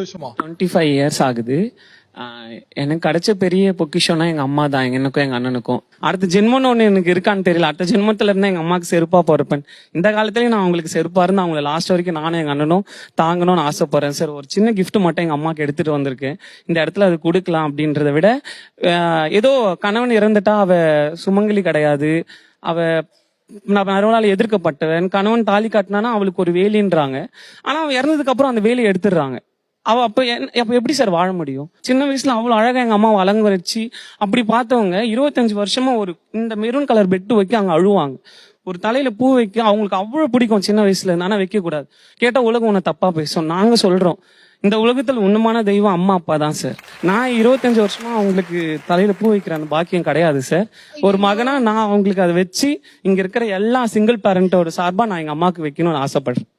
வருஷமா twenty five years ஆகுது எனக்கு கிடைச்ச பெரிய பொக்கிஷம்னா எங்க அம்மா தான் எனக்கும் எங்க அண்ணனுக்கும். அடுத்த ஜென்மம்னு ஒண்ணு எனக்கு இருக்கான்னு தெரியல. அடுத்த ஜென்மத்துல இருந்தா எங்க அம்மாக்கு செருப்பா பிறப்பேன். இந்த காலத்துலயும் நான் அவங்களுக்கு செருப்பா இருந்து அவங்கள லாஸ்ட் வரைக்கும் நானும் எங்க அண்ணனும் தாங்கணும்னு ஆசைப்படுறேன். சார் ஒரு சின்ன கிஃப்ட் மட்டும் எங்க அம்மாக்கு எடுத்துட்டு வந்திருக்கேன் இந்த இடத்துல அது கொடுக்கலாம் அப்படின்றத விட ஏதோ கணவன் இறந்துட்டா அவ சுமங்கலி கிடையாது. அவ நான் மறுநாள் எதிர்க்கப்பட்டவன். கணவன் தாலி காட்டினானா அவளுக்கு ஒரு வேலின்றாங்க. ஆனா அவன் இறந்ததுக்கு அப்புறம் அந்த வேலையை எடுத்துடுறாங்க. அவ அப்ப அப்ப எப்படி சார் வாழ முடியும்? சின்ன வயசுல அவ்வளவு அழகா எங்க அம்மா அலங்க வச்சு அப்படி பார்த்தவங்க இருபத்தஞ்சு வருஷமா ஒரு இந்த மெரூன் கலர் பெட்டு வைக்க அங்க அழுவாங்க. ஒரு தலையில பூ வைக்க அவங்களுக்கு அவ்வளவு பிடிக்கும் சின்ன வயசுல. இருந்து ஆனா வைக்க கூடாது. கேட்டா உலகம் உன்னை தப்பா பேசும். நாங்க சொல்றோம். இந்த உலகத்துல உண்மையான தெய்வம் அம்மா அப்பா தான் சார். நான் இருபத்தஞ்சு வருஷமா அவங்களுக்கு தலையில பூ வைக்கிற அந்த பாக்கியம் கிடையாது சார். ஒரு மகனா நான் அவங்களுக்கு அதை வச்சு இங்க இருக்கிற எல்லா சிங்கிள் பேரண்டோட சார்பா நான் எங்க அம்மாக்கு வைக்கணும்னு ஆசைப்படுறேன்.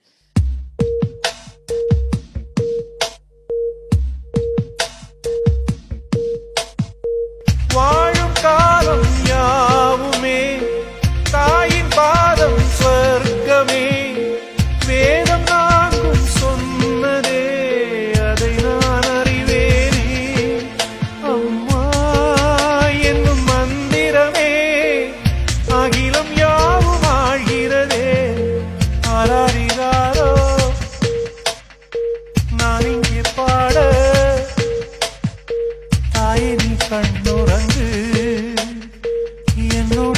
കണ്ണുറങ്ങ്. എന്നോട്